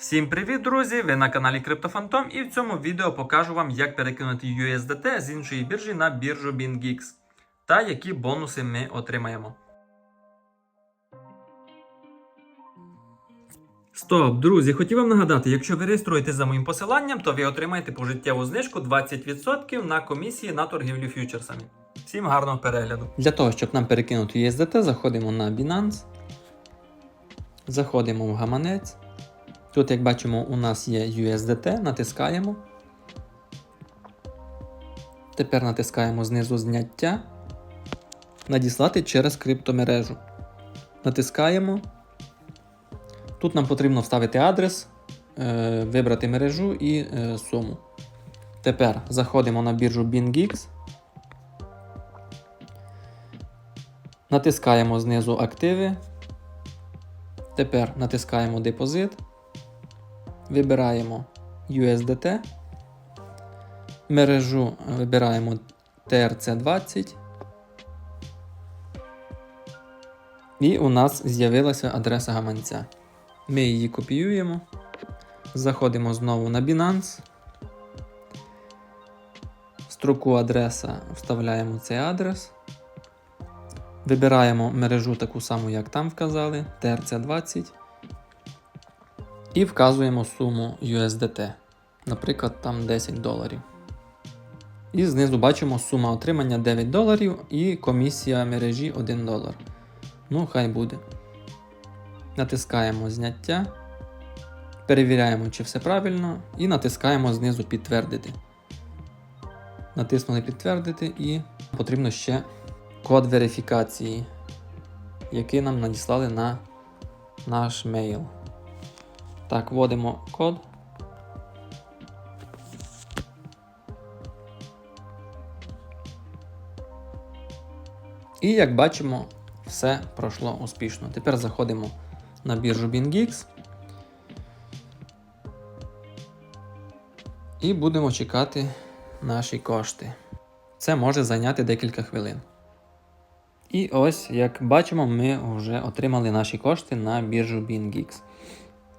Всім привіт, друзі! Ви на каналі CryptoPhantom і в цьому відео покажу вам, як перекинути USDT з іншої біржі на біржу BingX та які бонуси ми отримаємо. Стоп, друзі, хотів вам нагадати, якщо ви реєструєтесь за моїм посиланням, то ви отримаєте пожиттєву знижку 20% на комісії на торгівлю фьючерсами. Всім гарного перегляду. Для того, щоб нам перекинути USDT, заходимо на Binance. Заходимо в гаманець. Тут, як бачимо, у нас є USDT, натискаємо. Тепер натискаємо знизу зняття. Надіслати через криптомережу. Натискаємо. Тут нам потрібно вставити адрес, е, вибрати мережу і е, суму. Тепер заходимо на біржу BingX. Натискаємо знизу активи. Тепер натискаємо депозит. Вибираємо USDT. Мережу вибираємо TRC20. І у нас з'явилася адреса гаманця. Ми її копіюємо. Заходимо знову на Binance. В строку адреса вставляємо цей адрес. Вибираємо мережу таку саму, як там вказали, TRC20. І вказуємо суму USDT. Наприклад, там 10 доларів. І знизу бачимо сума отримання 9 доларів і комісія мережі 1 долар. Ну, хай буде. Натискаємо зняття. Перевіряємо, чи все правильно, і натискаємо знизу підтвердити. Натиснули підтвердити і потрібно ще код верифікації, який нам надіслали на наш мейл. Так, вводимо код. І як бачимо, все пройшло успішно. Тепер заходимо на біржу BingX. І будемо чекати наші кошти. Це може зайняти декілька хвилин. І ось, як бачимо, ми вже отримали наші кошти на біржу BingX.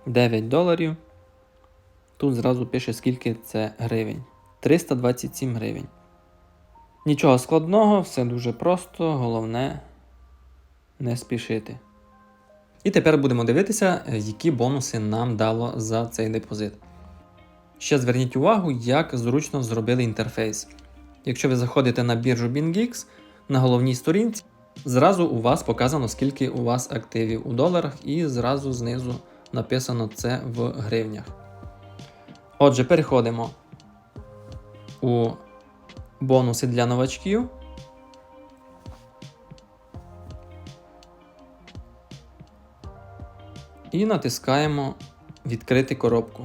9 доларів. Тут зразу пише, скільки це гривень. 327 гривень. Нічого складного, все дуже просто, головне не спішити. І тепер будемо дивитися, які бонуси нам дало за цей депозит. Ще зверніть увагу, як зручно зробили інтерфейс. Якщо ви заходите на біржу BingX, на головній сторінці, зразу у вас показано, скільки у вас активів у доларах, і зразу знизу написано це в гривнях. Отже, переходимо у бонуси для новачків. І натискаємо Відкрити коробку.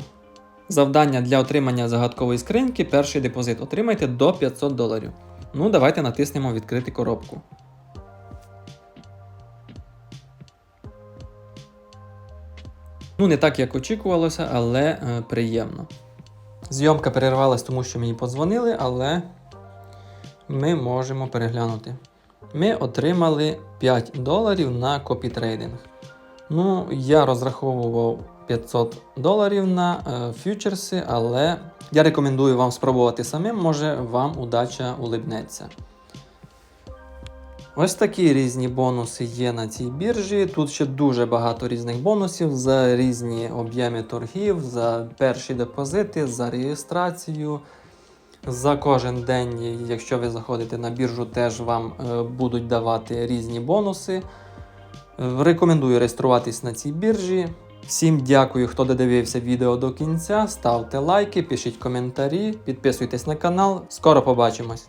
Завдання для отримання загадкової скриньки перший депозит. Отримайте до 500 доларів. Ну, давайте натиснемо Відкрити коробку. Ну, не так, як очікувалося, але е, приємно. Зйомка перервалась, тому що мені подзвонили, але ми можемо переглянути. Ми отримали 5 доларів на копітрейдинг. Ну, я розраховував 500 доларів на е, фьючерси, але я рекомендую вам спробувати самим, може вам удача улибнеться. Ось такі різні бонуси є на цій біржі. Тут ще дуже багато різних бонусів за різні об'єми торгів, за перші депозити, за реєстрацію. За кожен день, якщо ви заходите на біржу, теж вам е, будуть давати різні бонуси. Е, Рекомендую реєструватись на цій біржі. Всім дякую, хто додивився відео до кінця. Ставте лайки, пишіть коментарі, підписуйтесь на канал. Скоро побачимось!